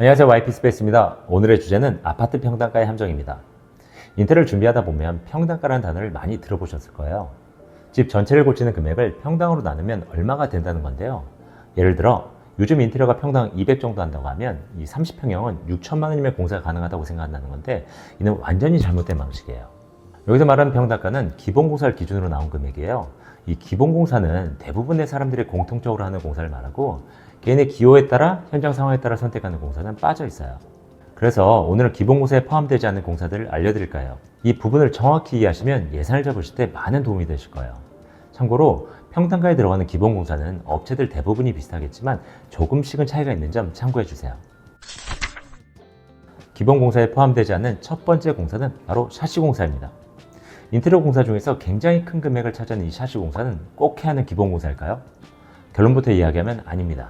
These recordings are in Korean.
안녕하세요 YP스페이스입니다. 오늘의 주제는 아파트 평당가의 함정입니다. 인테리어를 준비하다 보면 평당가라는 단어를 많이 들어보셨을 거예요. 집 전체를 고치는 금액을 평당으로 나누면 얼마가 된다는 건데요. 예를 들어 요즘 인테리어가 평당 200 정도 한다고 하면 이 30평형은 6천만 원이면 공사가 가능하다고 생각한다는 건데 이는 완전히 잘못된 방식이에요. 여기서 말하는 평당가는 기본공사를 기준으로 나온 금액이에요. 이 기본공사는 대부분의 사람들이 공통적으로 하는 공사를 말하고 개인의 기호에 따라 현장 상황에 따라 선택하는 공사는 빠져 있어요. 그래서 오늘은 기본공사에 포함되지 않는 공사들을 알려드릴까요? 이 부분을 정확히 이해하시면 예산을 잡으실 때 많은 도움이 되실 거예요. 참고로 평당가에 들어가는 기본공사는 업체들 대부분이 비슷하겠지만 조금씩은 차이가 있는 점 참고해 주세요. 기본공사에 포함되지 않는 첫 번째 공사는 바로 샤시 공사입니다. 인테리어 공사 중에서 굉장히 큰 금액을 차지하는 이 샤시 공사는 꼭 해야 하는 기본 공사일까요? 결론부터 이야기하면 아닙니다.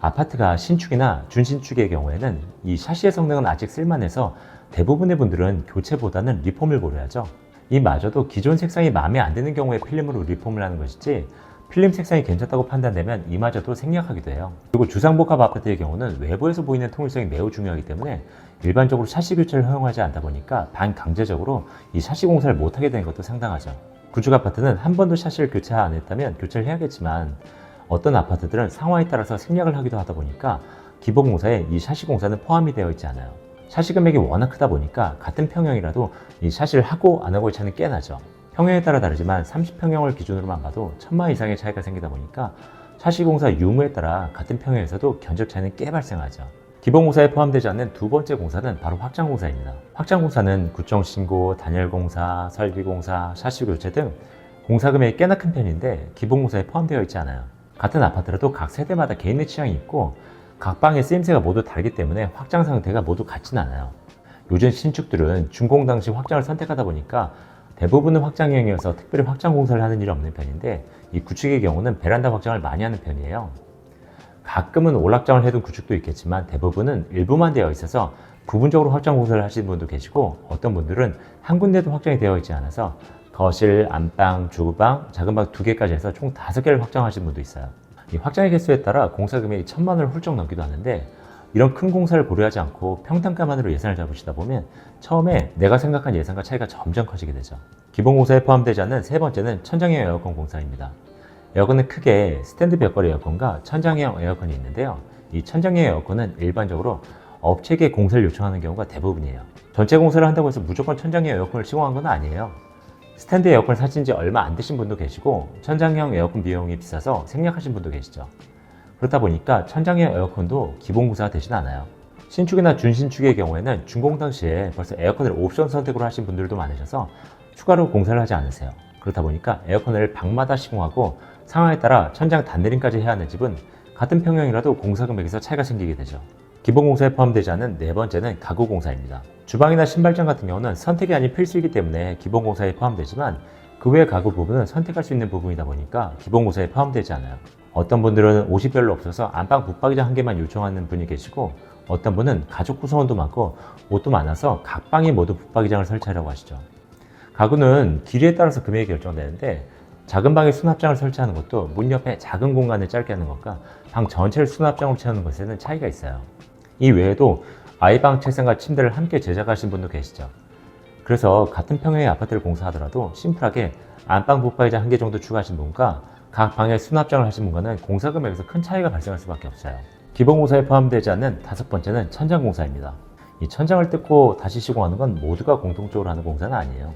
아파트가 신축이나 준신축의 경우에는 이 샤시의 성능은 아직 쓸만해서 대부분의 분들은 교체보다는 리폼을 고려하죠. 이마저도 기존 색상이 마음에 안 드는 경우에 필름으로 리폼을 하는 것이지 필름 색상이 괜찮다고 판단되면 이마저도 생략하기도 해요. 그리고 주상복합 아파트의 경우는 외부에서 보이는 통일성이 매우 중요하기 때문에 일반적으로 샤시 교체를 허용하지 않다 보니까 반강제적으로 이 샤시 공사를 못하게 되는 것도 상당하죠. 구축 아파트는 한 번도 샤시를 교체 안 했다면 교체를 해야겠지만 어떤 아파트들은 상황에 따라서 생략을 하기도 하다 보니까 기본 공사에 이 샤시 공사는 포함이 되어 있지 않아요. 샤시 금액이 워낙 크다 보니까 같은 평형이라도 이 샤시를 하고 안 하고의 차이는 꽤 나죠. 평형에 따라 다르지만 30평형을 기준으로만 봐도 천만 이상의 차이가 생기다 보니까 샤시 공사 유무에 따라 같은 평형에서도 견적 차이는 꽤 발생하죠. 기본 공사에 포함되지 않는 두 번째 공사는 바로 확장 공사입니다. 확장 공사는 구청 신고, 단열 공사, 설비 공사, 샤시 교체 등 공사 금액이 꽤나 큰 편인데 기본 공사에 포함되어 있지 않아요. 같은 아파트라도 각 세대마다 개인의 취향이 있고 각 방의 쓰임새가 모두 다르기 때문에 확장 상태가 모두 같진 않아요. 요즘 신축들은 준공 당시 확장을 선택하다 보니까 대부분은 확장형이어서 특별히 확장 공사를 하는 일이 없는 편인데 이 구축의 경우는 베란다 확장을 많이 하는 편이에요. 가끔은 올락장을 해둔 구축도 있겠지만 대부분은 일부만 되어 있어서 부분적으로 확장 공사를 하시는 분도 계시고 어떤 분들은 한 군데도 확장이 되어 있지 않아서 거실, 안방, 주방, 작은 방 두 개까지 해서 총 다섯 개를 확장하시는 분도 있어요. 이 확장의 개수에 따라 공사 금액이 천만 원을 훌쩍 넘기도 하는데 이런 큰 공사를 고려하지 않고 평당가만으로 예산을 잡으시다 보면 처음에 내가 생각한 예산과 차이가 점점 커지게 되죠. 기본 공사에 포함되지 않는 세 번째는 천장형 에어컨 공사입니다. 에어컨은 크게 스탠드 벽걸이 에어컨과 천장형 에어컨이 있는데요. 이 천장형 에어컨은 일반적으로 업체에게 공사를 요청하는 경우가 대부분이에요. 전체 공사를 한다고 해서 무조건 천장형 에어컨을 시공한 건 아니에요. 스탠드 에어컨 사신 지 얼마 안 되신 분도 계시고 천장형 에어컨 비용이 비싸서 생략하신 분도 계시죠. 그렇다 보니까 천장형 에어컨도 기본 공사가 되진 않아요. 신축이나 준신축의 경우에는 준공 당시에 벌써 에어컨을 옵션 선택으로 하신 분들도 많으셔서 추가로 공사를 하지 않으세요. 그렇다 보니까 에어컨을 방마다 시공하고 상황에 따라 천장 단내림까지 해야 하는 집은 같은 평형이라도 공사 금액에서 차이가 생기게 되죠. 기본 공사에 포함되지 않은 네 번째는 가구 공사입니다. 주방이나 신발장 같은 경우는 선택이 아닌 필수이기 때문에 기본 공사에 포함되지만 그 외 가구 부분은 선택할 수 있는 부분이다 보니까 기본 공사에 포함되지 않아요. 어떤 분들은 옷이 별로 없어서 안방 붙박이장 한 개만 요청하는 분이 계시고 어떤 분은 가족 구성원도 많고 옷도 많아서 각 방에 모두 붙박이장을 설치하려고 하시죠. 가구는 길이에 따라서 금액이 결정되는데 작은 방에 수납장을 설치하는 것도 문 옆에 작은 공간을 짧게 하는 것과 방 전체를 수납장으로 채우는 것에는 차이가 있어요. 이 외에도 아이방 책상과 침대를 함께 제작하신 분도 계시죠. 그래서 같은 평형의 아파트를 공사하더라도 심플하게 안방 붙박이장 한개 정도 추가하신 분과 각 방에 수납장을 하신 분과는 공사 금액에서 큰 차이가 발생할 수밖에 없어요. 기본 공사에 포함되지 않는 다섯 번째는 천장 공사입니다. 이 천장을 뜯고 다시 시공하는 건 모두가 공통적으로 하는 공사는 아니에요.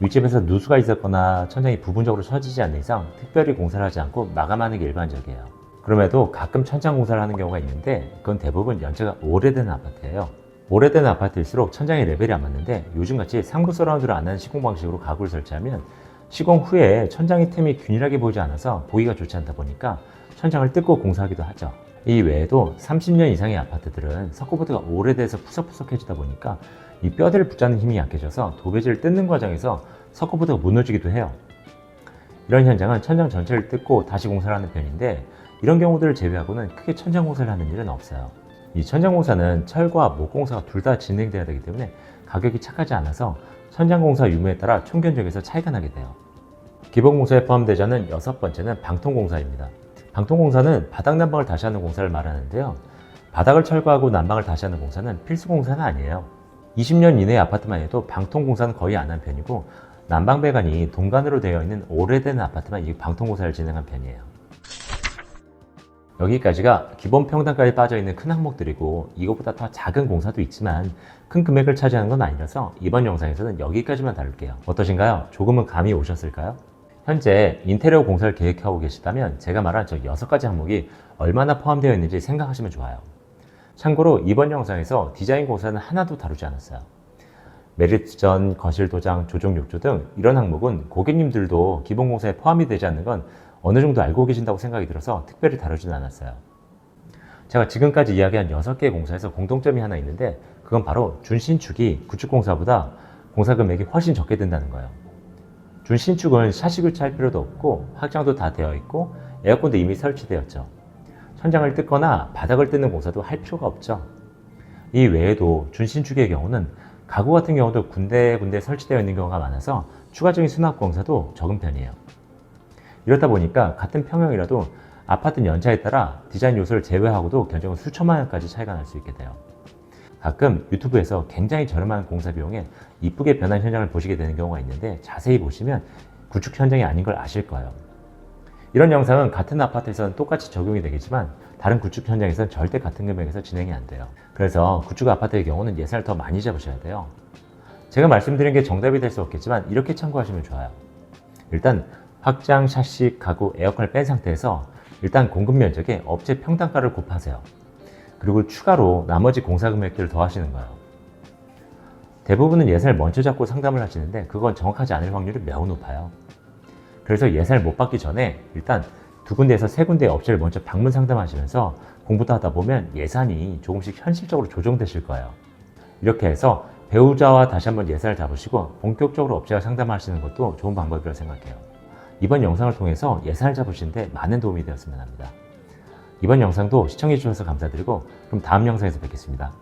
윗집에서 누수가 있었거나 천장이 부분적으로 처지지 않는 이상 특별히 공사를 하지 않고 마감하는 게 일반적이에요. 그럼에도 가끔 천장 공사를 하는 경우가 있는데 그건 대부분 연체가 오래된 아파트예요. 오래된 아파트일수록 천장의 레벨이 안 맞는데 요즘같이 3구 서라운드를 안 하는 시공 방식으로 가구를 설치하면 시공 후에 천장의 틈이 균일하게 보이지 않아서 보기가 좋지 않다 보니까 천장을 뜯고 공사하기도 하죠. 이 외에도 30년 이상의 아파트들은 석고보드가 오래돼서 푸석푸석해지다 보니까 이 뼈대를 붙잡는 힘이 약해져서 도배지를 뜯는 과정에서 석고보드가 무너지기도 해요. 이런 현장은 천장 전체를 뜯고 다시 공사를 하는 편인데 이런 경우들을 제외하고는 크게 천장 공사를 하는 일은 없어요. 이 천장 공사는 철과 목 공사가 둘 다 진행돼야 되기 때문에 가격이 착하지 않아서 천장 공사 유무에 따라 총 견적에서 차이가 나게 돼요. 기본 공사에 포함되지 않은 여섯 번째는 방통 공사입니다. 방통 공사는 바닥 난방을 다시 하는 공사를 말하는데요. 바닥을 철거하고 난방을 다시 하는 공사는 필수 공사는 아니에요. 20년 이내의 아파트만 해도 방통 공사는 거의 안 한 편이고 난방 배관이 동간으로 되어 있는 오래된 아파트만 이 방통 공사를 진행한 편이에요. 여기까지가 기본 평단까지 빠져 있는 큰 항목들이고 이것보다 더 작은 공사도 있지만 큰 금액을 차지하는 건 아니라서 이번 영상에서는 여기까지만 다룰게요. 어떠신가요? 조금은 감이 오셨을까요? 현재 인테리어 공사를 계획하고 계시다면 제가 말한 저 6가지 항목이 얼마나 포함되어 있는지 생각하시면 좋아요. 참고로 이번 영상에서 디자인 공사는 하나도 다루지 않았어요. 메리트 전, 거실 도장, 조정 욕조 등 이런 항목은 고객님들도 기본 공사에 포함이 되지 않는 건 어느 정도 알고 계신다고 생각이 들어서 특별히 다루지는 않았어요. 제가 지금까지 이야기한 6개의 공사에서 공통점이 하나 있는데 그건 바로 준신축이 구축공사보다 공사 금액이 훨씬 적게 든다는 거예요. 준신축은 샤시 교체할 필요도 없고 확장도 다 되어 있고 에어컨도 이미 설치되었죠. 천장을 뜯거나 바닥을 뜯는 공사도 할 필요가 없죠. 이 외에도 준신축의 경우는 가구 같은 경우도 군데군데 설치되어 있는 경우가 많아서 추가적인 수납 공사도 적은 편이에요. 이렇다 보니까 같은 평형이라도 아파트 연차에 따라 디자인 요소를 제외하고도 견적은 수천만 원까지 차이가 날 수 있게 돼요. 가끔 유튜브에서 굉장히 저렴한 공사 비용에 이쁘게 변한 현장을 보시게 되는 경우가 있는데 자세히 보시면 구축 현장이 아닌 걸 아실 거예요. 이런 영상은 같은 아파트에서는 똑같이 적용이 되겠지만 다른 구축 현장에서는 절대 같은 금액에서 진행이 안 돼요. 그래서 구축 아파트의 경우는 예산을 더 많이 잡으셔야 돼요. 제가 말씀드린 게 정답이 될 수 없겠지만 이렇게 참고하시면 좋아요. 일단 확장, 샤시, 가구, 에어컨을 뺀 상태에서 일단 공급 면적에 업체 평단가를 곱하세요. 그리고 추가로 나머지 공사 금액들을 더하시는 거예요. 대부분은 예산을 먼저 잡고 상담을 하시는데 그건 정확하지 않을 확률이 매우 높아요. 그래서 예산을 못 받기 전에 일단 두 군데에서 세 군데의 업체를 먼저 방문 상담하시면서 공부도 하다 보면 예산이 조금씩 현실적으로 조정되실 거예요. 이렇게 해서 배우자와 다시 한번 예산을 잡으시고 본격적으로 업체와 상담하시는 것도 좋은 방법이라고 생각해요. 이번 영상을 통해서 예산을 잡으시는데 많은 도움이 되었으면 합니다. 이번 영상도 시청해 주셔서 감사드리고 그럼 다음 영상에서 뵙겠습니다.